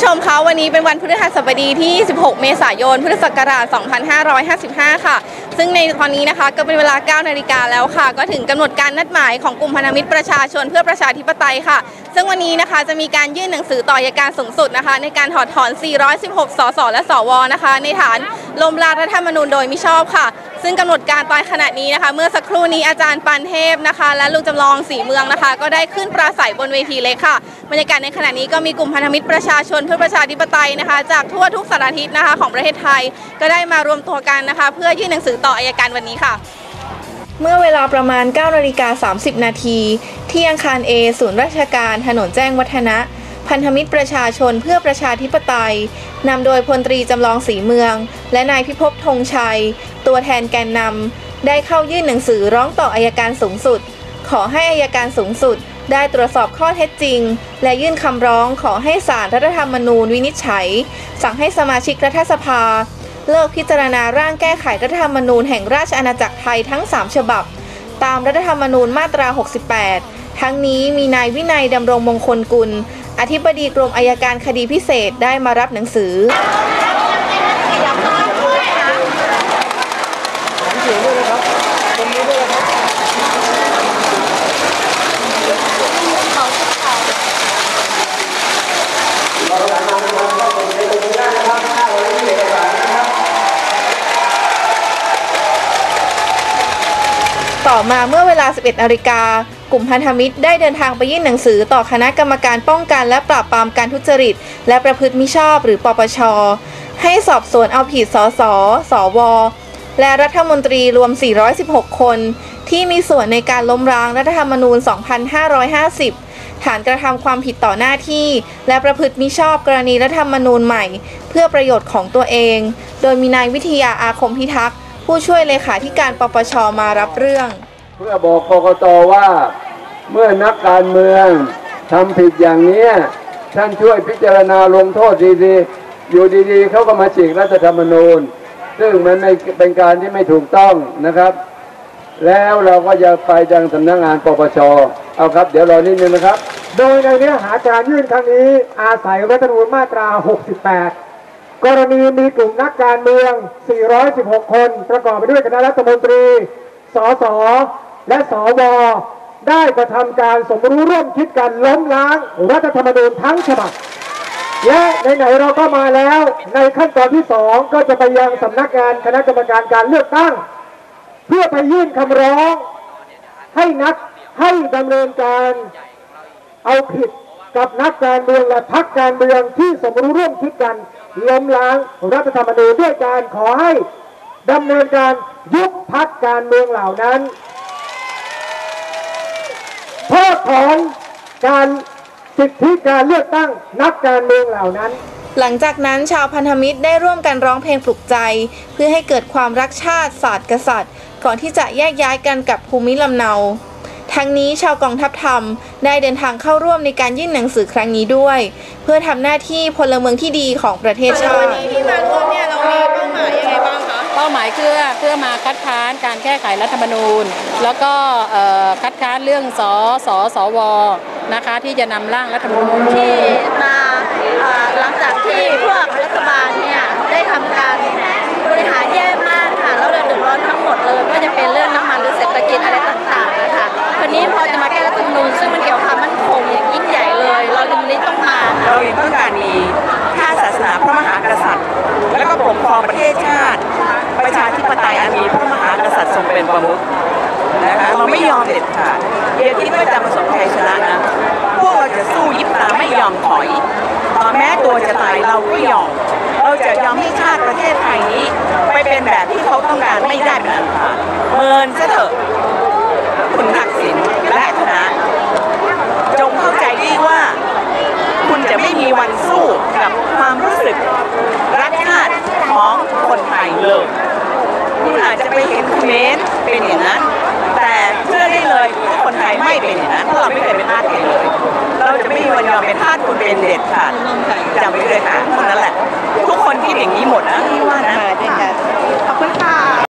ผู้ชมคะวันนี้เป็นวันพฤหัสบดีที่ 16 เมษายน พุทธศักราช 2555 ค่ะ ซึ่งในตอนนี้นะคะก็เป็นเวลา 9 นาฬิกาแล้วค่ะ ก็ถึงกำหนดการนัดหมายของกลุ่มพันธมิตรประชาชนเพื่อประชาธิปไตยค่ะ ซึ่งวันนี้นะคะจะมีการยื่นหนังสือต่ออัยการสูงสุดนะคะ ในการถอดถอน 416 สส และสวนะคะ ในฐานล้มลารัฐธรรมนูญโดยมิชอบค่ะ ซึ่งกำหนดการตอนขณะนี้นะคะ เมื่อสักครู่นี้อาจารย์ปันเทพนะคะ และลุงจำลองสีเมืองนะคะ ก็ได้ขึ้นปราศัยบนเวทีเล็กค่ะบรรยากาศในขณะนี้ก็มีกลุ่มพันธมิตรประชาชนเพื่อประชาธิปไตยนะคะ จากทั่วทุกสารทิศนะคะของประเทศไทยก็ได้มารวมตัวกันนะคะ เพื่อยื่นหนังสือต่ออัยการวันนี้ค่ะเมื่อเวลาประมาณ9นาฬิกา30 นาที ที่อาคาร A ศูนย์ราชการถนนแจ้งวัฒนะ พันธมิตรประชาชนเพื่อประชาธิปไตย นำโดยพลตรีจำลองสีเมือง และนายพิภพธงชัย ตัวแทนแกนนำได้เข้ายื่นหนังสือร้องต่ออายการสูงสุด ขอให้อายการสูงสุดได้ตรวจสอบข้อเท็จจริง และยื่นคำร้องขอให้ศาลรัฐธรรมนูญวินิจฉัย สั่งให้สมาชิกรัฐสภา เลิกพิจารณาร่างแก้ไขรัฐธรรมนูญแห่งราชอาณาจักรไทยทั้ง 3 ฉบับ ตามรัฐธรรมนูญมาตรา 68 ทั้งนี้มีนายวินัยดำรงมงคลกุล อธิบดีกรมอายการคดีพิเศษได้มารับหนังสือ ต่อมาเมื่อเวลา 11นาฬิกา กลุ่มพันธมิตรได้เดินทางไปยื่นหนังสือต่อคณะกรรมการป้องกันและปราบปรามการทุจริต และประพฤติมิชอบหรือปปช ให้สอบสวนเอาผิดสส สว และรัฐมนตรีรวม 416 คน ที่มีส่วนในการล้มล้างรัฐธรรมนูญ 2550ฐานกระทำความผิดต่อหน้าที่ และประพฤติมิชอบกรณีรัฐธรรมนูญใหม่ เพื่อประโยชน์ของตัวเอง โดยมีนายวิทยาอาคมพิทักษ์ ผู้ช่วยเลขาธิการปปชมารับเรื่อง เพื่อบอกกกตว่า เมื่อนักการเมืองทำผิดอย่างเนี้ท่านช่วยพิจารณาลงโทษดีๆ อยู่ดีๆ เขาก็มาฉีกรัฐธรรมนูญ ซึ่งมันไม่เป็นการที่ไม่ถูกต้องนะครับ แล้วเราก็จะไปยังสำนักงานปปชเอาครับ เดี๋ยวรอนิดนึงนะครับ โดยในเนื้อหาการยื่นครั้งนี้อาศัยรัฐธรรมนูญมาตรา 68 กรณีมีกลุ่มนักการเมือง 416 คน ประกอบไปด้วยคณะรัฐมนตรี สส และสวได้กระทำการสมรู้ร่วมคิดกันล้มล้างรัฐธรรมนูญทั้งฉบับ และไหนๆเราก็มาแล้ว ในขั้นตอนที่สองก็จะไปยังสำนักงานคณะกรรมการการเลือกตั้ง เพื่อไปยื่นคำร้อง ให้นักให้ดำเนินการเอาผิดกับนักการเมืองและพักการเมืองที่สมรู้ร่วมคิดกันล้มล้างรัฐธรรมนูญด้วยการขอให้ดำเนินการยุบพักการเมืองเหล่านั้น เพิกถอนการสิทธิการเลือกตั้งนักการเมืองเหล่านั้นหลังจากนั้นชาวพันธมิตรได้ร่วมกันร้องเพลงปลุกใจ เพื่อให้เกิดความรักชาติศาสตร์กษัตริย์ ก่อนที่จะแยกย้ายกันกับภูมิลำเนา ทั้งนี้ชาวกองทัพธรรมได้เดินทางเข้าร่วมในการยื่นหนังสือครั้งนี้ด้วย เพื่อทำหน้าที่พลเมืองที่ดีของประเทศชาติ ป้าหมายเพื่อเพื่อมาคัดค้านการแก้ไขรัฐธรรมนูญ แล้วก็คัดค้านเรื่องสสสวนะคะที่จะนำร่างรัฐธรรมนูญที่มาหลังจากที่พวกรัฐบาล ไม่ยอมเด็ดขาดอย่าคิดว่าจะประสบชัยชนะนะ พวกเราจะสู้ยิบตาไม่ยอมถอยต่อแม้ตัวจะตายเราก็ยอม เราจะยอมให้ชาติประเทศไทยนี้ ไปเป็นแบบที่เขาต้องการไม่ได้เป็นอันขาดเมินซะเถอะคุณทักษิณและคณะ จงเข้าใจดีว่า คุณจะไม่มีวันสู้กับความรู้สึกรักชาติของคนไทยเลย คุณอาจจะไปเห็นเขมรเป็นอย่างนั้น แต่เชื่อได้เลยว่าคนไทยไม่เป็นอย่างนั้นเพราะเราไม่เคยเป็นทาสใครเลย เราจะไม่มีวันยอมเป็นทาสคุณ เป็นเด็ดขาดจำไว้เลยค่ะเท่านั้นแหละ ทุกคนคิดอย่างนี้หมดนะที่ว่านะ